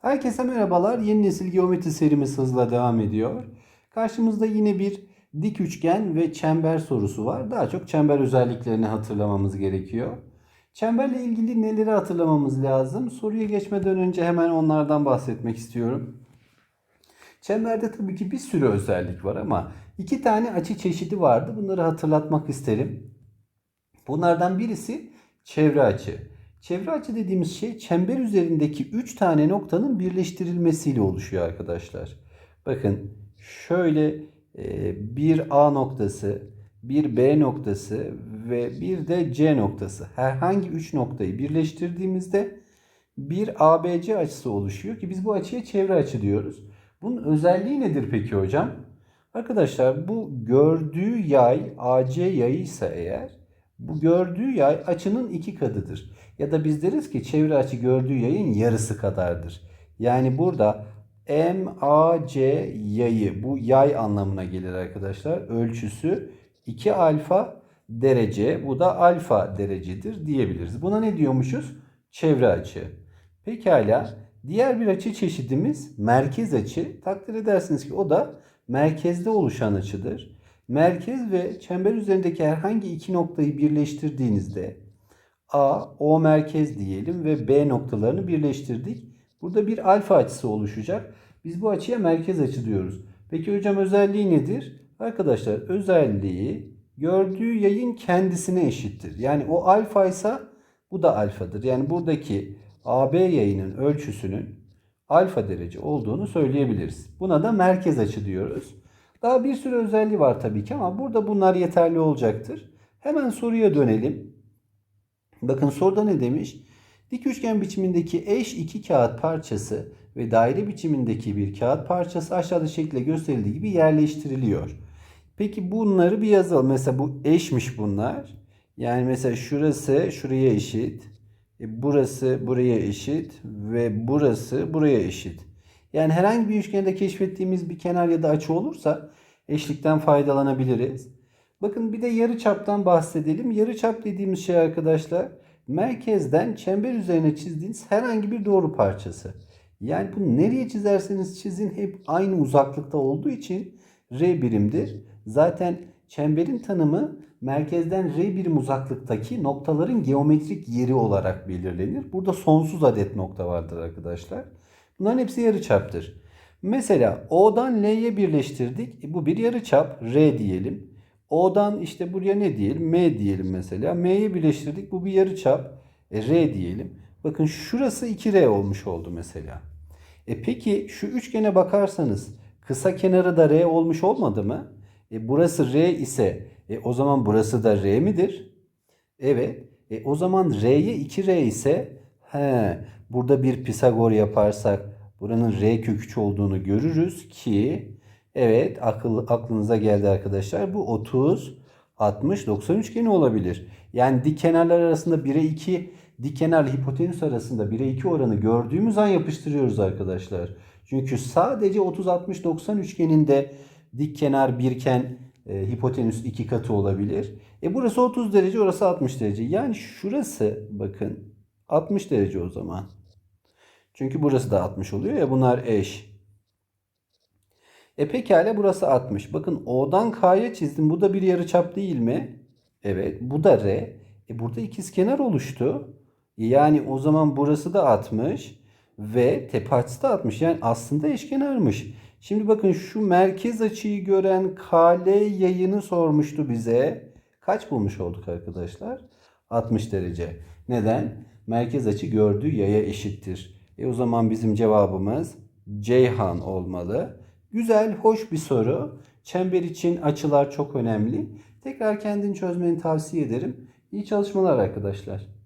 Herkese merhabalar. Yeni nesil geometri serimiz hızla devam ediyor. Karşımızda yine bir dik üçgen ve çember sorusu var. Daha çok çember özelliklerini hatırlamamız gerekiyor. Çemberle ilgili neleri hatırlamamız lazım? Soruya geçmeden önce hemen onlardan bahsetmek istiyorum. Çemberde tabii ki bir sürü özellik var ama iki tane açı çeşidi vardı. Bunları hatırlatmak isterim. Bunlardan birisi çevre açı. Çevre açı dediğimiz şey çember üzerindeki 3 tane noktanın birleştirilmesiyle oluşuyor arkadaşlar. Bakın şöyle e, bir A noktası, bir B noktası ve bir de C noktası. Herhangi 3 noktayı birleştirdiğimizde bir ABC açısı oluşuyor ki biz bu açıya çevre açı diyoruz. Bunun özelliği nedir peki hocam? Arkadaşlar bu gördüğü yay AC yayıysa eğer bu gördüğü yay açının iki katıdır. Ya da biz deriz ki çevre açı gördüğü yayın yarısı kadardır. Yani burada MAC yayı bu yay anlamına gelir arkadaşlar. Ölçüsü 2 alfa derece bu da alfa derecedir diyebiliriz. Buna ne diyormuşuz? Çevre açı. Pekala diğer bir açı çeşidimiz merkez açı. Takdir edersiniz ki o da merkezde oluşan açıdır. Merkez ve çember üzerindeki herhangi iki noktayı birleştirdiğinizde A, O merkez diyelim ve B noktalarını birleştirdik. Burada bir alfa açısı oluşacak. Biz bu açıya merkez açı diyoruz. Peki hocam özelliği nedir? Arkadaşlar özelliği gördüğü yayın kendisine eşittir. Yani o alfa ise bu da alfadır. Yani buradaki AB yayının ölçüsünün alfa derece olduğunu söyleyebiliriz. Buna da merkez açı diyoruz. Daha bir sürü özelliği var tabii ki ama burada bunlar yeterli olacaktır. Hemen soruya dönelim. Bakın soruda ne demiş? Dik üçgen biçimindeki eş iki kağıt parçası ve daire biçimindeki bir kağıt parçası aşağıda şekilde gösterildiği gibi yerleştiriliyor. Peki bunları bir yazalım. Mesela bu eşmiş bunlar. Yani mesela şurası şuraya eşit. E burası buraya eşit ve burası buraya eşit. Yani herhangi bir üçgende keşfettiğimiz bir kenar ya da açı olursa eşlikten faydalanabiliriz. Bakın bir de yarı çaptan bahsedelim. Yarı çap dediğimiz şey arkadaşlar merkezden çember üzerine çizdiğiniz herhangi bir doğru parçası. Yani bunu nereye çizerseniz çizin hep aynı uzaklıkta olduğu için R birimdir. Zaten çemberin tanımı merkezden R birim uzaklıktaki noktaların geometrik yeri olarak belirlenir. Burada sonsuz adet nokta vardır arkadaşlar. Bunların hepsi yarıçaptır. Mesela O'dan L'ye birleştirdik. E, bu bir yarıçap. R diyelim. O'dan işte buraya ne diyelim? M diyelim mesela. M'ye birleştirdik. Bu bir yarıçap. E, R diyelim. Bakın şurası 2R olmuş oldu mesela. E peki şu üçgene bakarsanız kısa kenarı da R olmuş olmadı mı? E burası R ise e, o zaman burası da R midir? Evet. E, o zaman R'ye 2R ise he, burada bir Pisagor yaparsak buranın R kök 3 olduğunu görürüz ki evet akıl, aklınıza geldi arkadaşlar. Bu 30, 60, 90 üçgeni olabilir. Yani dik kenarlar arasında 1'e 2 dik kenarla hipotenüs arasında 1'e 2 oranı gördüğümüz an yapıştırıyoruz arkadaşlar. Çünkü sadece 30, 60, 90 üçgeninde dik kenar birken e, hipotenüs iki katı olabilir. E burası 30 derece, orası 60 derece. Yani şurası bakın 60 derece o zaman. Çünkü burası da 60 oluyor ya bunlar eş. E pekala burası 60. Bakın O'dan K'ya çizdim. Bu da bir yarıçap değil mi? Evet. Bu da R. E burada ikizkenar oluştu. Yani o zaman burası da 60 ve tepe açısı da 60. Yani aslında eşkenarmış. Şimdi bakın şu merkez açıyı gören KL yayını sormuştu bize. Kaç bulmuş olduk arkadaşlar? 60 derece. Neden? Merkez açı gördüğü yaya eşittir. E o zaman bizim cevabımız Ceyhan olmalı. Güzel, hoş bir soru. Çember için açılar çok önemli. Tekrar kendini çözmeni tavsiye ederim. İyi çalışmalar arkadaşlar.